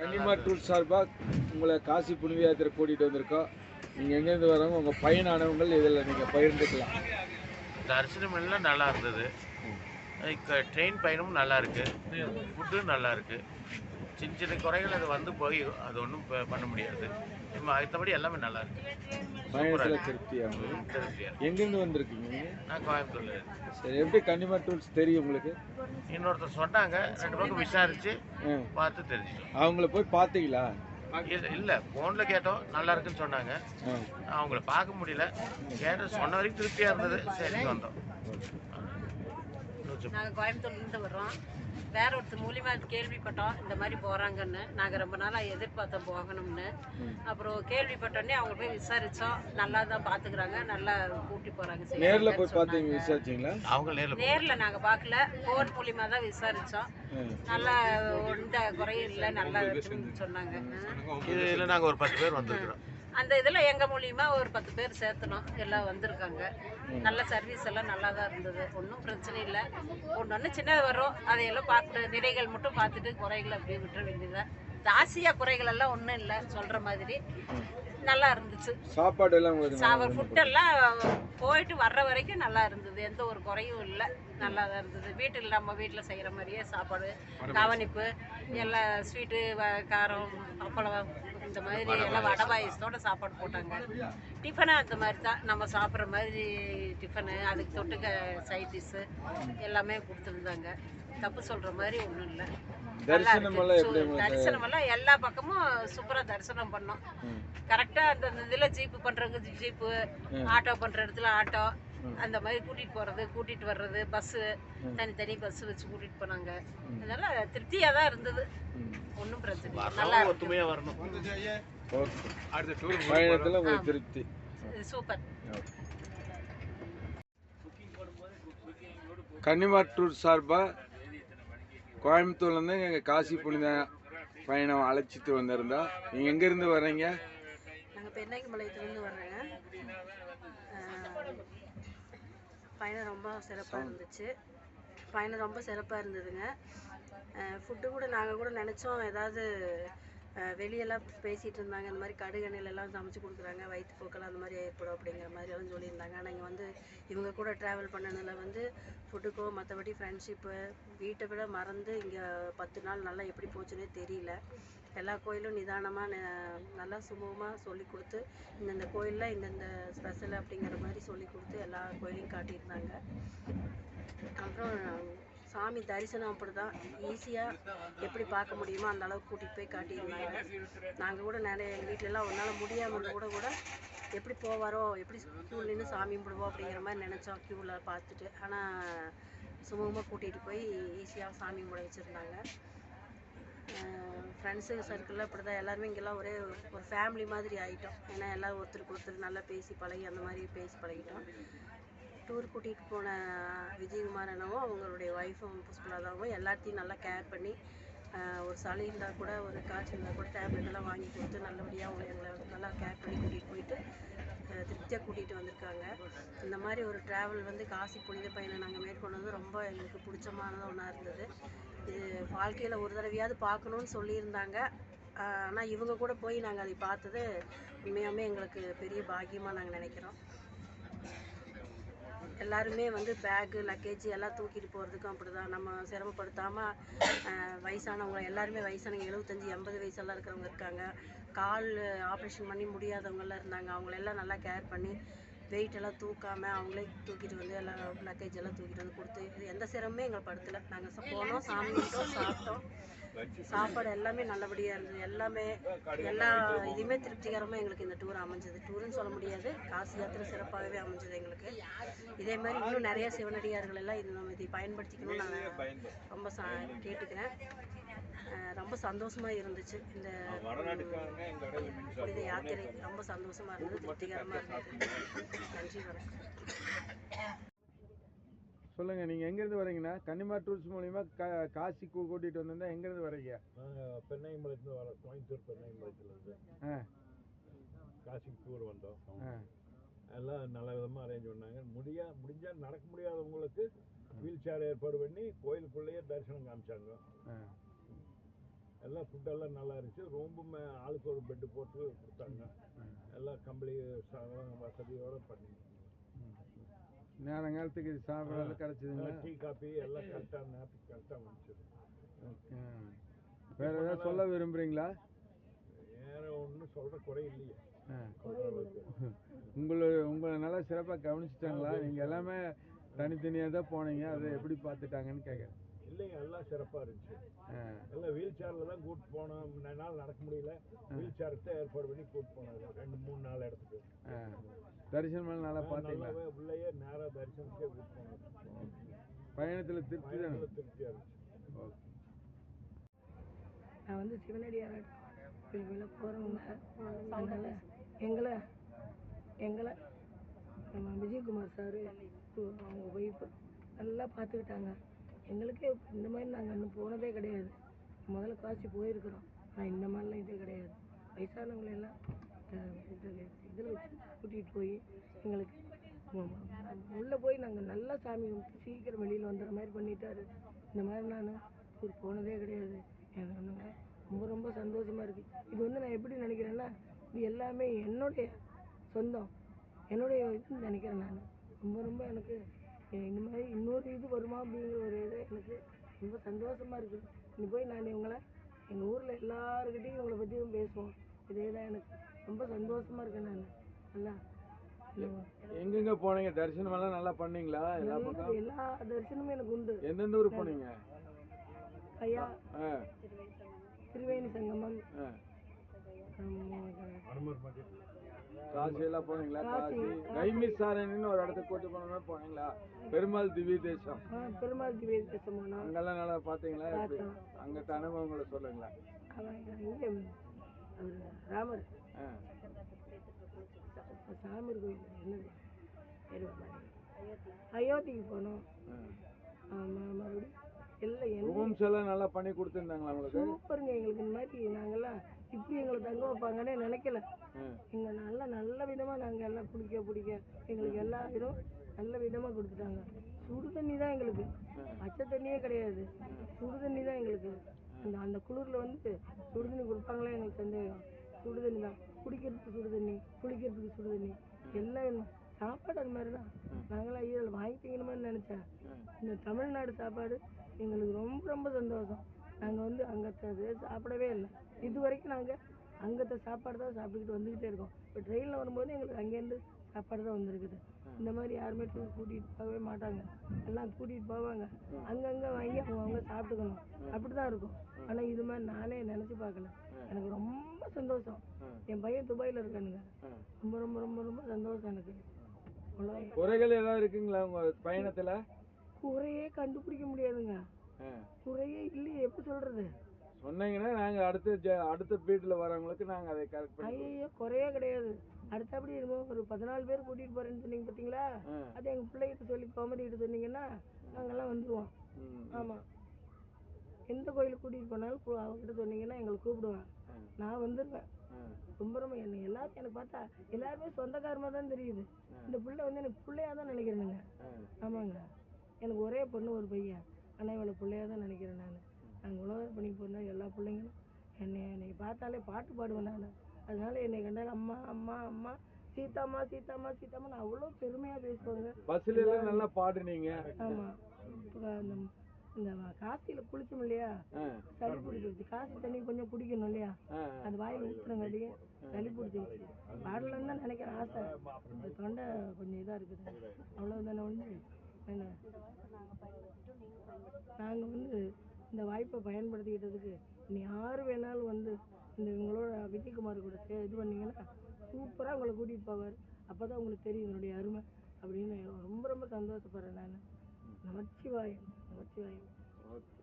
கன்னிமா tour சார்பாக உங்களை காசி புனித யாத்திரை கூட்டிகிட்டு வந்திருக்கோம். நீங்கள் எங்கேருந்து வரவங்க உங்கள் பயனானவங்கள் இதில் நீங்கள் பகிர்ந்துக்கலாம். தரிசனம் எல்லாம் நல்லா இருந்தது. ட்ரெயின் பயணமும் நல்லா இருக்கு. ஃபுட்டும் நல்லா இருக்கு. சின்ன சின்ன குறைகள் அது வந்து போய் அது ஒன்றும் பண்ண முடியாது. மற்றபடி எல்லாமே நல்லா இருக்கு. திருப்தியாக. எங்கேருந்து வந்திருக்கீங்க நான் கோயம்புத்தூர்ல. சரி எப்படி கன்னிமா டூர்ஸ் தெரியும் உங்களுக்கு? இன்னொருத்தர் சொன்னாங்க ரெண்டு பக்கம் விசாரிச்சு பார்த்து தெரிஞ்சுட்டோம். அவங்கள போய் பார்த்தீங்களா? இல்ல- இல்ல போன்ல கேட்டோம் நல்லா இருக்குன்னு சொன்னாங்க. அவங்கள பார்க்க முடியல. கேட்ட சொன்ன வரைக்கும் திருப்தியா இருந்தது. சரி வந்தோம். நாங்கள் கோயம்புத்தூர்லேருந்து வர்றோம். வேற ஒருத்தர் மூலியமா கேள்விப்பட்டோம் இந்த மாதிரி போகிறாங்கன்னு நாங்கள் ரொம்ப நாளாக எதிர்பார்த்தோம் போகணும்னு. அப்புறம் கேள்விப்பட்டோன்னே அவங்க போய் விசாரித்தோம் நல்லா தான் பார்த்துக்கிறாங்க நல்லா கூட்டி போகிறாங்க நேரில் போய் பார்த்தீங்க விசாரிச்சிங்களா? அவங்க நேர்ல நேரில் நாங்கள் பார்க்கல. ஃபோன் மூலியமா தான் விசாரித்தோம் ஆ நல்லா எந்த குறையும் இல்லை நல்லா சொன்னாங்க. இதுல நாங்க ஒரு பத்து பேர் வந்திருக்கிறோம். அந்த இதில் எங்கள் மூலியமா ஒரு பத்து பேர் சேர்த்தனோம் எல்லாம் வந்திருக்காங்க. நல்ல சர்வீஸ் எல்லாம் நல்லா தான் இருந்தது. ஒன்றும் பிரச்சனை இல்லை. ஒன்று ஒன்று சின்னது வரும். அதையெல்லாம் பார்த்து நிறைகள் மட்டும் பார்த்துட்டு குறைகளை அப்படியே விட்டுற வேண்டியதுதான். ஜாஸ்தியாக குறைகள் எல்லாம் ஒன்றும் இல்லை. சொல்கிற மாதிரி நல்லா இருந்துச்சு. சாப்பாடு எல்லாம் ஃபுட்டெல்லாம் போயிட்டு வர்ற வரைக்கும் நல்லா இருந்தது. எந்த ஒரு குறையும் இல்லை. நல்லா தான் இருந்தது. வீட்டில் நம்ம வீட்டில் செய்கிற மாதிரியே சாப்பாடு கவனிப்பு எல்லாம் ஸ்வீட்டு காரம் அப்பளம் இந்த மாதிரி எல்லாம் வடை பாயசத்தோட சாப்பாடு போட்டாங்க. டிஃபனு அந்த மாதிரி தான் நம்ம சாப்பிட்ற மாதிரி டிஃபனு அதுக்கு தொட்டுக்க சைட் டிஷ்ஷு எல்லாமே கொடுத்துருந்தாங்க. தப்பு சொல்கிற மாதிரி ஒன்றும் இல்லை. தரிசனம் எல்லாம் எல்லா பக்கமும் சூப்பராக தரிசனம் பண்ணோம். கரெக்டாக அந்த இதில் ஜீப்பு பண்ணுறவங்க ஜீப்பு ஆட்டோ பண்ணுற இடத்துல ஆட்டோ அந்த மாதிரி கூட்டிகிட்டு போகிறது கூட்டிகிட்டு வர்றது பஸ்ஸு தனித்தனி பஸ் வச்சு கூட்டிகிட்டு போனாங்க. அதனால திருப்தியாக தான் இருந்தது. ஒன்றும் பிரச்சனை இல்லை. நல்லா வரணும் இருக்கு ஒத்துமையா வரணும். ஓகே. பயணத்தில் உங்களுக்கு திருப்தி. சூப்பர். கன்னிமா டூர் சார்பாக கோயம்புத்தூர்லேருந்து எங்கள் காசி புனித பயணம் அழைச்சிட்டு வந்திருந்தா. நீங்கள் எங்கேருந்து வர்றீங்க? நாங்கள் பெருநாய்க்குமலையத்துலேருந்து வர்றேங்க. அஹ், பயணம் ரொம்ப சிறப்பாக இருந்துச்சு. பயணம் ரொம்ப சிறப்பாக இருந்ததுங்க. ஃபுட்டு கூட நாங்கள் கூட நினச்சோம். ஏதாவது வெளியெல்லாம் பேசிகிட்டு இருந்தாங்க இந்த மாதிரி கடுகெண்ணெயில் எல்லாம் சமைச்சு கொடுக்குறாங்க. வயிற்றுப்போக்கெல்லாம் அந்த மாதிரி ஏற்படும் அப்படிங்கிற மாதிரிலாம் சொல்லியிருந்தாங்க. ஆனால் இங்கே வந்து இவங்க கூட ட்ராவல் பண்ணதில் வந்து ஃபுட்டுக்கோ மற்றபடி ஃப்ரெண்ட்ஷிப்பு வீட்டை விட மறந்து இங்கே பத்து நாள் நல்லா எப்படி போச்சுன்னே தெரியல. எல்லா கோயிலும் நிதானமாக நல்லா சுமூகமாக சொல்லி கொடுத்து இந்தந்த கோயிலில் இந்தந்த ஸ்பெஷல் அப்படிங்கிற மாதிரி சொல்லி கொடுத்து எல்லா கோயிலையும் காட்டியிருந்தாங்க. அப்புறம் சாமி தரிசனம் அப்படி தான் ஈஸியாக எப்படி பார்க்க முடியுமோ அந்த அளவுக்கு கூட்டிகிட்டு போய் காட்டியிருந்தாங்க. நாங்கள் கூட நிறைய எங்கள் வீட்டிலலாம் ஒரு நாள் முடியாமல் கூட கூட எப்படி போவாரோ எப்படி க்யூவில் நின்று சாமி கும்பிடுவோம் அப்படிங்கிற மாதிரி நினச்சோம் க்யூவில் பார்த்துட்டு. ஆனால் சுமூகமாக கூட்டிகிட்டு போய் ஈஸியாக சாமி கும்பிட வச்சுருந்தாங்க. ஃப்ரெண்ட்ஸு சர்க்கிளில் இப்படி தான் எல்லாருமே இங்கெல்லாம் ஒரே ஒரு ஃபேமிலி மாதிரி ஆகிட்டோம் ஏன்னா எல்லாம் ஒருத்தருக்கு ஒருத்தர் நல்லா பேசி பழகி அந்த மாதிரி பேசி பழகிட்டோம். டூர் கூட்டிகிட்டு போன விஜயகுமார் அண்ணாவும் அவங்களுடைய ஒய்ஃபும் புஷ்பலாதாவும் எல்லாத்தையும் நல்லா கேர் பண்ணி ஒரு சளி இருந்தால் கூட ஒரு காய்ச்சல் இருந்தால் கூட டேப்லெட் எல்லாம் வாங்கி கொடுத்து நல்லபடியாக அவங்க எங்களை நல்லா கேர் பண்ணி கூட்டிகிட்டு போயிட்டு திருப்தியாக கூட்டிகிட்டு வந்திருக்காங்க. இந்த மாதிரி ஒரு ட்ராவல் வந்து காசி புனித பயணம் நாங்கள் மேற்கொண்டது ரொம்ப எங்களுக்கு பிடிச்சமானது ஒன்றா இருந்தது. இது வாழ்க்கையில் ஒரு தடவையாவது பார்க்கணுன்னு சொல்லியிருந்தாங்க. ஆனால் இவங்க கூட போய் நாங்கள் அதை பார்த்தது உண்மையாமே எங்களுக்கு பெரிய பாக்கியமாக நாங்கள் நினைக்கிறோம். எல்லாருமே வந்து பேக்கு லக்கேஜ் எல்லாம் தூக்கிட்டு போகிறதுக்கும் அப்படி தான் நம்ம சிரமப்படுத்தாமல் வயசானவங்க எல்லாருமே வயசானவங்க எழுபத்தஞ்சி எண்பது வயசெல்லாம் இருக்கிறவங்க இருக்காங்க. கால் ஆப்ரேஷன் பண்ணி முடியாதவங்கெல்லாம் இருந்தாங்க. அவங்களெல்லாம் நல்லா கேர் பண்ணி வெயிட் எல்லாம் தூக்காமல் அவங்களே தூக்கிட்டு வந்து எல்லாம் லக்கேஜ் எல்லாம் தூக்கிட்டு வந்து கொடுத்து எந்த சிரமமே எங்களை படுத்தலை. நாங்கள் போனோம் சாமி சாப்பிட்டோம். சாப்பாடு எல்லாமே நல்லபடியாக இருந்தது. எல்லாமே எல்லா இதுவுமே திருப்திகரமாக எங்களுக்கு இந்த டூர் அமைஞ்சது. டூருன்னு சொல்ல முடியாது. காசி யாத்திரை சிறப்பாகவே அமைஞ்சது எங்களுக்கு. இதே மாதிரி இன்னும் நிறைய சிவனடியார்கள் எல்லாம் இது நம்ம இதை பயன்படுத்திக்கணும்னு நான் ரொம்ப சா கேட்டுக்கிறேன். ரொம்ப சந்தோஷமாக இருந்துச்சு. இந்த புனித யாத்திரை ரொம்ப சந்தோஷமாக இருந்தது. திருப்திகரமாக இருந்தது. நன்றி வணக்கம். சொல்லுங்கள் நீங்கள் எங்கேருந்து வரீங்கண்ணா கன்னிமா டூர்ஸ் மூலிமா கா காசி கூட்டிகிட்டு வந்திருந்தா எங்கேருந்து வரீங்க நாங்கள் பெண்ணாயம்பாளையத்துலேருந்து வரோம் கோயம்புத்தூர் பெண்ணாயம்பாளையத்துலேருந்து ஆ. காசிக்கு டூர் வந்தோம். எல்லாம் நல்ல விதமாக அரேஞ்ச் பண்ணாங்க. முடியா முடிஞ்சால் நடக்க முடியாதவங்களுக்கு வீல் சேர் ஏற்பாடு பண்ணி கோயிலுக்குள்ளேயே தரிசனம் காமிச்சாங்க. எல்லாம் ஃபுட்டெல்லாம் நல்லா இருந்துச்சு. ரூம்புமே ஆளுக்கு ஒரு பெட்டு போட்டு கொடுத்தாங்க. எல்லாம் கம்பளி வசதியோட பண்ணி. நேரங்காலத்துக்கு இது சாப்பிட்றது கிடைச்சதுங்களா டீ காபி எல்லாம் கரெக்டாக நேரத்துக்கு கரெக்டாக வந்துச்சு. வேற ஏதாவது சொல்ல விரும்புறீங்களா? வேற ஒன்றும் சொல்கிற குறை இல்லையே. ஆ. சொல்ற அளவுக்கு. உங்களை உங்களை நல்லா சிறப்பாக கவனிச்சிட்டாங்களா? நீங்கள் எல்லாமே தனித்தனியாக தான் போனீங்க. அதை எப்படி பார்த்துட்டாங்கன்னு கேட்குறேன். இல்லைங்க எல்லாம் சிறப்பாக இருந்துச்சு. எல்லாம் வீல் சேரில் தான் கூட்டு போனோம். நாள் நடக்க முடியல. வீல் சேருக்கு தான் ஏற்பாடு பண்ணி கூட்டு போனாங்க ரெண்டு மூணு நாள் இடத்துக்கு தரிசனம் எல்லாம் நல்லா பார்த்தீங்களா? உள்ளேயே நேராக தரிசனத்துக்கே கூட்டு போனோம். பயணத்தில் திருப்தி திருப்தியாக இருந்துச்சு. நான் வந்து சிவனடியார் கோயிலுக்குள்ள போகிறவங்க அதனால் எங்களை எங்களை நம்ம விஜயகுமார் சார் அவங்க ஒய்ஃபு நல்லா பார்த்துக்கிட்டாங்க. எங்களுக்கே இந்த மாதிரி நாங்கள் இன்னும் போனதே கிடையாது. முதல்ல காசி போயிருக்கிறோம். ஆனால் இந்த மாதிரிலாம் இதே கிடையாது. வயசானவங்களை எல்லாம் இதில் வச்சு கூட்டிகிட்டு போய் எங்களுக்கு உள்ளே போய் நாங்கள் நல்லா சாமி கும்பிட்டு சீக்கிரம் வெளியில் வந்துடுற மாதிரி பண்ணிட்டாரு. இந்த மாதிரி நான் ஊர் போனதே கிடையாது. எனக்கு ரொம்ப ரொம்ப சந்தோஷமாக இருக்குது இது வந்து நான் எப்படி நினைக்கிறேன்னா இது எல்லாமே என்னுடைய சொந்தம். என்னுடைய இதுன்னு நினைக்கிறேன் நான். ரொம்ப ரொம்ப எனக்கு இந்த மாதிரி இன்னொரு இது வருமா அப்படிங்கிற ஒரு இது எனக்கு ரொம்ப சந்தோஷமா இருக்கு இனி போய் நான் இவங்கள எங்கள் ஊரில் எல்லாருக்கிட்டையும் இவங்களை பற்றியும் பேசுவோம். இதே தான் எனக்கு ரொம்ப சந்தோஷமா இருக்கேன் நான். நல்லா எங்கெங்க போனீங்க? தரிசனம் எல்லாம் நல்லா பண்ணீங்களா? எல்லா எல்லா தரிசனமும் எனக்கு உண்டு. எந்தெந்த ஊர் போனீங்க? ஐயா திருவேணி சங்கமம். காசி எல்லாம் போனீங்களா? காசி, கைமிஸ் சாரணின்னு ஒரு இடத்துக்கு கூட்டு போனோமே போனீங்களா? பெருமாள் திவ்ய தேசம். பெருமாள் திவ்ய தேசம் அங்கெல்லாம் நல்லா பார்த்தீங்களா. அங்கிட்ட அனுபவங்களை அவர் ராமர். ஆ. சாமர் கோயில் என்னது. அயோத்திக்கு போனோம். மறுபடியும் எல்லாம் ரூம்ஸ் எல்லாம் நல்லா பண்ணி கொடுத்துருந்தாங்களா உங்களுக்கு? சூப்பருங்க எங்களுக்கு இந்த மாதிரி நாங்கெல்லாம் இப்படி எங்களை தங்க வைப்பாங்கன்னே நினைக்கல. ஆ. எங்க நல்ல நல்ல விதமா நாங்க எல்லாம் குடிக்க பிடிக்க எங்களுக்கு எல்லா இதுவும் நல்ல விதமா கொடுத்துட்டாங்க. சுடு தண்ணி தான் எங்களுக்கு. பச்சை தண்ணியே கிடையாது. சுடு தண்ணி தான் எங்களுக்கு. அந்த அந்த குளிர்ல வந்து சுடு தண்ணி கொடுப்பாங்களே எங்களுக்கு சந்தேகம் சுடு தண்ணி தான். குடிக்கிறதுக்கு சுடு தண்ணி குளிக்கிறதுக்கு சுடு தண்ணி. எல்லாம் சாப்பாடு அது மாதிரி தான். நாங்களாம் ஐயோ இதில் வாங்கிக்கணுமேனு நினச்சேன். இந்த தமிழ்நாடு சாப்பாடு எங்களுக்கு ரொம்ப ரொம்ப சந்தோஷம். நாங்கள் வந்து அங்கத்தது சாப்பிடவே இல்லை. இது வரைக்கும் நாங்கள் அங்கத்த சாப்பாடு தான் சாப்பிட்டுக்கிட்டு வந்துக்கிட்டே இருக்கோம். இப்போ ட்ரெயினில் வரும்போது எங்களுக்கு அங்கேருந்து சாப்பாடு தான் வந்திருக்குது. இந்த மாதிரி யாருமே டூர் கூட்டிகிட்டு போகவே மாட்டாங்க. எல்லாம் கூட்டிகிட்டு போவாங்க. அங்கங்கே வாங்கி அவங்க அவங்க சாப்பிட்டுக்கணும். அப்படி தான் இருக்கும். ஆனால் இது மாதிரி நானே நினச்சி பார்க்கல. எனக்கு ரொம்ப சந்தோஷம். என் பையன் துபாயில் இருக்கானுங்க. ரொம்ப ரொம்ப ரொம்ப ரொம்ப சந்தோஷம் எனக்கு. குறைகள் ஏதாவது இருக்குங்களா உங்க பயணத்துல? குறையே கண்டுபிடிக்க முடியாதுங்க. குறையே இல்லையே எப்படி சொல்றது? சொன்னீங்கன்னா நாங்க அடுத்த அடுத்த வீட்டுல வரவங்களுக்கு நாங்க அதை கரெக்ட் பண்ணி ஐயோ குறையே கிடையாது. அடுத்தபடி என்னமோ ஒரு பதினாலு பேர் கூட்டிட்டு போறேன்னு சொன்னீங்க பாத்தீங்களா? ஆ. அது எங்க பிள்ளைகிட்ட சொல்லி கோமதிக்கிட்ட சொன்னீங்கன்னா நாங்கெல்லாம் வந்துருவோம். ம். ஆமா. எந்த கோயிலுக்கு கூட்டிட்டு போனாலும் கூ- அவங்ககிட்ட சொன்னீங்கன்னா எங்களை கூப்பிடுவேன் நான் வந்துருவேன். ரொம்ப ரொம்ப என்ன எல்லாரும் எனக்கு பார்த்தா எல்லாருமே சொந்தக்காரமா தான் தெரியுது. இந்த பிள்ளை வந்து எனக்கு பிள்ளையா தான் நினைக்கிறேனுங்க. ஆமாங்க. எனக்கு ஒரே பொண்ணு ஒரு பையன். ஆனால் இவளை பிள்ளையா தான் நினைக்கிறேன் நான். நாங்கள் உலக பணி போனால் எல்லா பிள்ளைங்களும் என்னை என்னை பார்த்தாலே பாட்டு பாடுவேன் நான். அதனால என்னை கண்டால் அம்மா அம்மா அம்மா சீதாம்மா சீதாம்மா சீதாம்மா நான் அவ்வளோ பெருமையாக பேசுவாங்க. பஸ்ல எல்லாம் நல்லா பாடுனீங்க. ஆமாம் இப்போ அந்த இந்த காசியில் குளிச்சோம் இல்லையா. சளி பிடிச்சிருச்சு. காசி தண்ணி கொஞ்சம் குடிக்கணும் இல்லையா. அது வாயில் ஊற்றுறங்காட்டியே சளி பிடிச்சிருச்சு. பாடலன்னு தான் நினைக்கிறேன் ஆசை. இந்த தொண்டை கொஞ்சம் இதாக இருக்குது. அவ்வளோதானே ஒன்று என்ன? நாங்கள் வந்து இந்த வாய்ப்பை பயன்படுத்திக்கிட்டதுக்கு இனி யார் வேணாலும் வந்து இந்த இவங்களோட விஜயகுமார் கூட சே இது பண்ணீங்கன்னா சூப்பராக உங்களை கூட்டிகிட்டு போவார். அப்போ தான் உங்களுக்கு தெரியும் என்னுடைய அருமை அப்படின்னு. ரொம்ப ரொம்ப சந்தோஷப்படுறேன் நான். நமச்சிவாயம் நமச்சிவாயம். ஓகே.